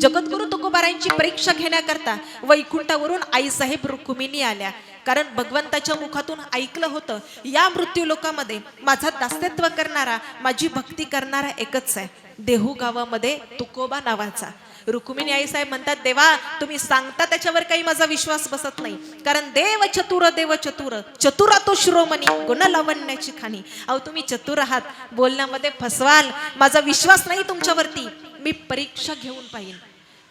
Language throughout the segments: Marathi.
जगद्गुरु तुकोबारायांची परीक्षा घेण्याकरता वैकुंठावरून आईसाहेब रुक्मिणी आल्या. कारण भगवंताच्या मुखातून ऐकलं होतं या मृत्यू लोकामध्ये माझा दास्यत्व करणारा माझी भक्ती करणारा एकच आहे देहू गावामध्ये तुकोबा नावाचा. रुक्मिणी आईसाहेब म्हणतात देवा तुम्ही सांगता त्याच्यावर काही माझा विश्वास बसत नाही. कारण देव चतुर देव चतुर चतुरा तो शिरोमणी गुण लावण्याची खाणी. अहो तुम्ही चतुर आहात बोलण्यामध्ये फसवाल. माझा विश्वास नाही तुमच्यावरती. मी परीक्षा घेऊन पाहिन.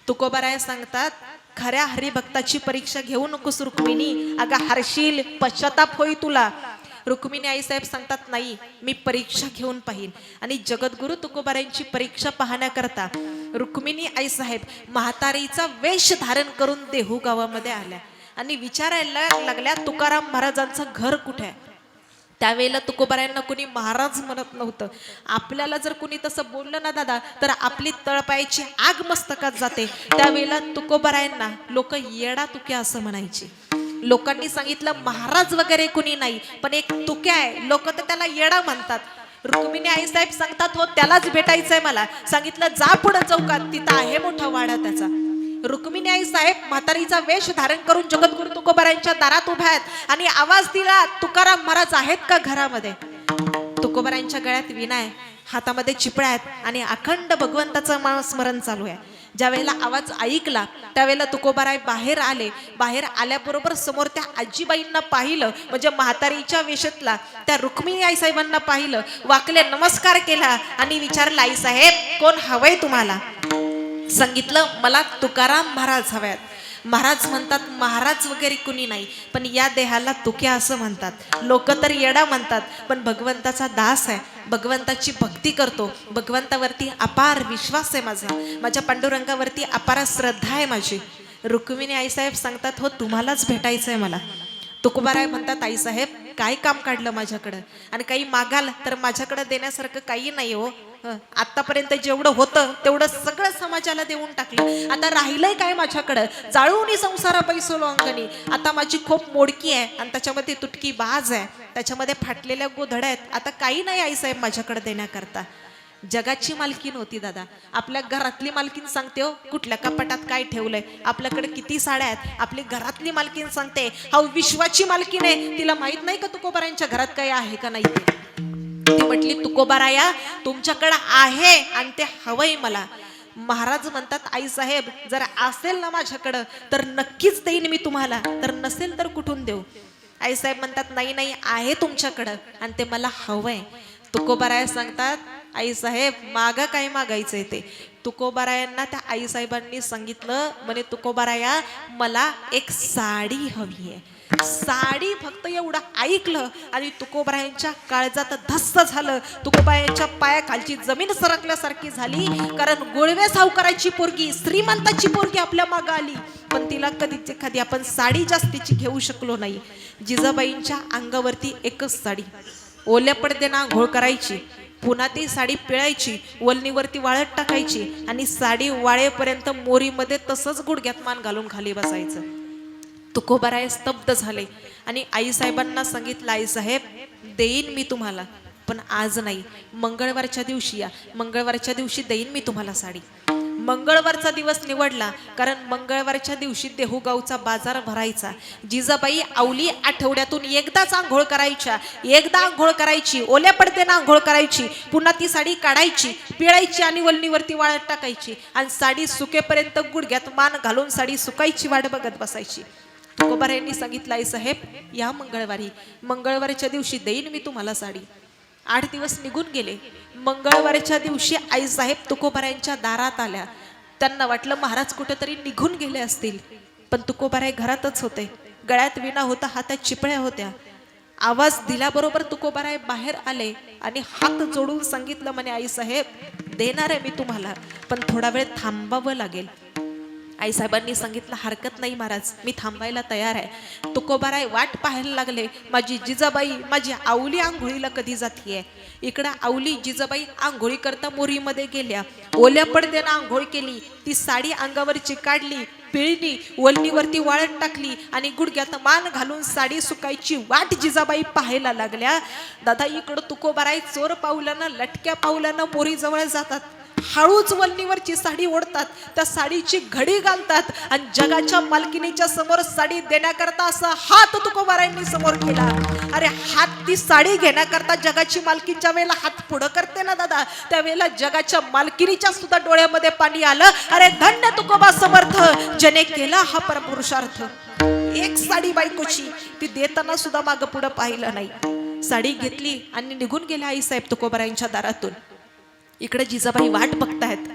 तुकोबाराय सांगतात खऱ्या हरिभक्ताची परीक्षा घेऊ नकोस रुक्मिणी. अगं हरशील पश्चाताप होई तुला. रुक्मिणी आईसाहेब सांगतात नाही मी परीक्षा घेऊन पाहिन. आणि जगद्गुरु तुकोबारायांची परीक्षा पाहण्याकरता रुक्मिणी आईसाहेब म्हातारीचा वेश धारण करून देहू गावामध्ये आल्या. आणि विचारायला लागल्या तुकाराम महाराजांचं घर कुठे आहे? त्यावेळेला तुकोबारायांना कुणी महाराज म्हणत नव्हतं. आपल्याला जर कुणी तसं बोललं ना दादा तर आपली तळपायची आग मस्तकात जाते. त्यावेळेला तुकोबारायांना लोक येडा तुक्या असं म्हणायचे. लोकांनी सांगितलं महाराज वगैरे कुणी नाही पण एक तुक्या आहे. लोक तर त्याला येडा म्हणतात. रुक्मिणी आई साहेब सांगतात हो त्यालाच भेटायचंय मला. सांगितलं जा पुढे चौकात तिथं आहे मोठा वाडा त्याचा. रुक्मिणी आई साहेब म्हातारीचा वेश धारण करून जगद्गुरु तुकोबारांच्या दारात उभ्या आहेत आणि आवाज दिला तुकाराम महाराज आहेत का घरामध्ये? तुकोबारायांच्या गळ्यात विना आहे हातामध्ये चिपळ्या आहेत आणि अखंड भगवंताचं स्मरण चालू आहे. ज्या वेळेला आवाज ऐकला त्यावेळेला तुकोबाराय बाहेर आले. बाहेर आल्याबरोबर समोर त्या आजीबाईंना पाहिलं म्हणजे म्हातारीच्या वेशातला त्या रुक्मिणी आई साहेबांना पाहिलं. वाकले नमस्कार केला आणि विचारलं आई साहेब कोण हवंय तुम्हाला? सांगितलं मला तुकाराम महाराज हव्यात. महाराज म्हणतात महाराज वगैरे कुणी नाही पण या देहाला तुक्या असं म्हणतात. लोक तर येडा म्हणतात पण भगवंताचा दास आहे. भगवंताची भक्ती करतो. भगवंतावरती अपार विश्वास आहे माझा. माझ्या पांडुरंगावरती अपार श्रद्धा आहे माझी. रुक्मिणी आईसाहेब सांगतात हो तुम्हालाच भेटायचं आहे मला. तुकोबाराय म्हणतात आईसाहेब काय काम काढलं माझ्याकडं? आणि काही मागाल तर माझ्याकडं देण्यासारखं काही नाही हो. आतापर्यंत जेवढं होतं तेवढं सगळं समाजाला देऊन टाकलं. आता राहिलंय काय माझ्याकडं? जाळून संसारा पैसलो अंगणी आता माझी खूप मोडकी आहे आणि त्याच्यामध्ये तुटकी बाज आहे. त्याच्यामध्ये फाटलेल्या गोधड्या आहेत. आता काही नाही आईसाहेब माझ्याकडे देण्याकरता. जगाची मालकीन होती दादा. आपल्या घरातली मालकीन सांगते हो कुठल्या कपाटात काय ठेवलंय? आपल्याकडे किती साड्या आहेत? आपली घरातली मालकीन सांगते हा विश्वाची मालकीन आहे. तिला माहीत नाही का तुकोबारायांच्या घरात काही आहे का नाही म्हटली तुकोबाराया तुमच्याकडं आहे आणि ते हवंय मला. महाराज म्हणतात आई साहेब जर असेल ना माझ्याकडं तर नक्कीच देईन मी तुम्हाला तर नसेल तर कुठून देऊ? आई साहेब म्हणतात नाही नाही आहे तुमच्याकडं आणि ते मला हवंय. तुकोबाराया सांगतात आई साहेब मागा काय मागायचंय ते? तुकोबारायांना त्या आईसाहेबांनी सांगितलं म्हणे तुकोबाराया मला एक साडी हवी आहे. साडी फक्त एवढं ऐकलं आणि तुकोबारायांच्या काळजात धस्त झालं. तुकोबायांच्या पायाखालची जमीन सरकल्यासारखी झाली कारण गोळवे सावकाराची पोरगी श्रीमंताची पोरगी आपल्या मागं आली. पण तिला कधीच एखादी आपण साडी जास्तीची घेऊ शकलो नाही. जिजाबाईंच्या अंगावरती एकच साडी. ओल्या पडदेना घोळ करायची. पुन्हा ती साडी पिळायची वलनीवरती वाळत टाकायची आणि साडी वाळेपर्यंत मोरीमध्ये तसंच गुडघ्यात मान घालून खाली बसायचं. तुकोबाराय स्तब्ध झाले आणि आईसाहेबांना सांगितलं आईसाहेब देईन मी तुम्हाला पण आज नाही. मंगळवारच्या दिवशी या. मंगळवारच्या दिवशी देईन मी तुम्हाला साडी. मंगळवारचा दिवस निवडला कारण मंगळवारच्या दिवशी देहूगावचा बाजार भरायचा. जिजाबाई आवली आठवड्यातून एकदाच आंघोळ करायच्या. एकदा आंघोळ करायची ओल्या पडतेनं आंघोळ करायची पुन्हा ती साडी काढायची पिळायची आणि वलनीवरती वाळत टाकायची आणि साडी सुकेपर्यंत गुडघ्यात मान घालून साडी सुकायची वाट बघत बसायची. तुकोबार यांनी सांगितलं आई साहेब या मंगळवारी. मंगळवारच्या दिवशी देईन मी तुम्हाला साडी. आठ दिवस निघून गेले. मंगळवारच्या दिवशी आईसाहेब साहेब दारात आल्या. त्यांना वाटलं महाराज कुठेतरी निघून गेले असतील. पण तुकोबाराय घरातच होते. गळ्यात विना होता हातात चिपळ्या होत्या. आवाज दिल्याबरोबर तुकोबाराय बाहेर आले आणि हात जोडून सांगितलं म्हणे आईसाहेब देणार आहे मी तुम्हाला पण थोडा वेळ थांबावं लागेल. आईसाहेबांनी सांगितलं हरकत नाही महाराज मी थांबायला तयार आहे. तुकोबाराय वाट पाहायला लागले माझी जिजाबाई माझी आवली आंघोळीला कधी जातीये? इकडं आवली जिजाबाई आंघोळी करता मोरीमध्ये गेल्या. ओल्या पडद्यानं आंघोळ केली ती साडी अंगावरची काढली पिळणी वलनीवरती वाळत टाकली आणि गुडघ्यात मान घालून साडी सुकायची वाट जिजाबाई पाहायला लागल्या. दादा इकडं तुकोबाराय चोर पावलानं लटक्या पावलानं मोरी जवळ जातात. हळूच वल्लीवरची साडी ओढतात त्या साडीची घडी घालतात आणि जगाच्या मालकिनीच्या समोर साडी देण्याकरता असा हात तुकोबारायांनी समोर केला अरे हात ती साडी घेण्याकरता जगाची मालकीच्या वेळेला हात पुढं करते ना दादा? त्यावेळेला जगाच्या मालकिनीच्या सुद्धा डोळ्यामध्ये पाणी आलं. अरे धन्य तुकोबा समर्थ ज्याने केला हा परपुरुषार्थ. एक साडी बायकोची ती देताना सुद्धा मागं पुढं पाहिलं नाही. साडी घेतली आणि निघून गेल्या आई साहेब तुकोबरायांच्या दारातून. इकडे जिजाबाई वाट बघतायत.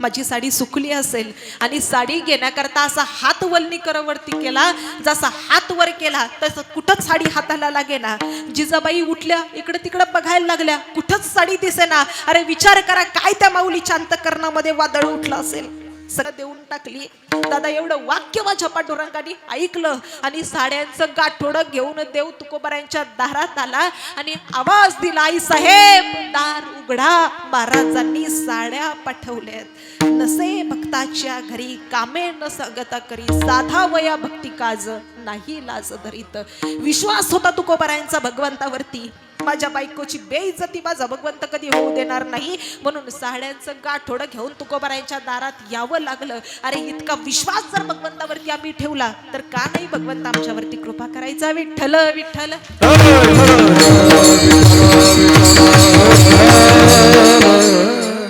माझी साडी सुकली असेल आणि साडी घेण्याकरता असा हात वल्ली करवरती केला जसा हात वर केला तसं कुठंच साडी हाताला लागेना जिजाबाई उठल्या इकडे तिकडे बघायला लागल्या कुठंच साडी दिसेना. अरे विचार करा काय त्या माऊली शांतकरणामध्ये वादळ उठलं असेल? सगळं देऊन टाकली. दादा एवढं वाक्य माझ्या पांडुरंगाने ऐकलं आणि साड्यांचं गाठोडं घेऊन देव तुकोबारायांच्या दारात आला आणि आवाज दिला आई साहेब दार उघडा महाराजांनी साड्या पाठवल्यात. नसे भक्ताच्या घरी कामे न सांगता करी साधा वया भक्ती काज नाही लाज धरीत. विश्वास होता तुकोबाऱ्यांचा भगवंतावरती. माझ्या बायकोची बेइज्जती माझा भगवंत कधी होऊ देणार नाही. म्हणून साड्यांचं गाठोडं घेऊन तुकोबारायांच्या दारात यावं लागलं. अरे इतका विश्वास जर भगवंतावरती आम्ही ठेवला तर का नाही भगवंत आमच्यावरती कृपा करायचा? विठ्ठल विठ्ठल.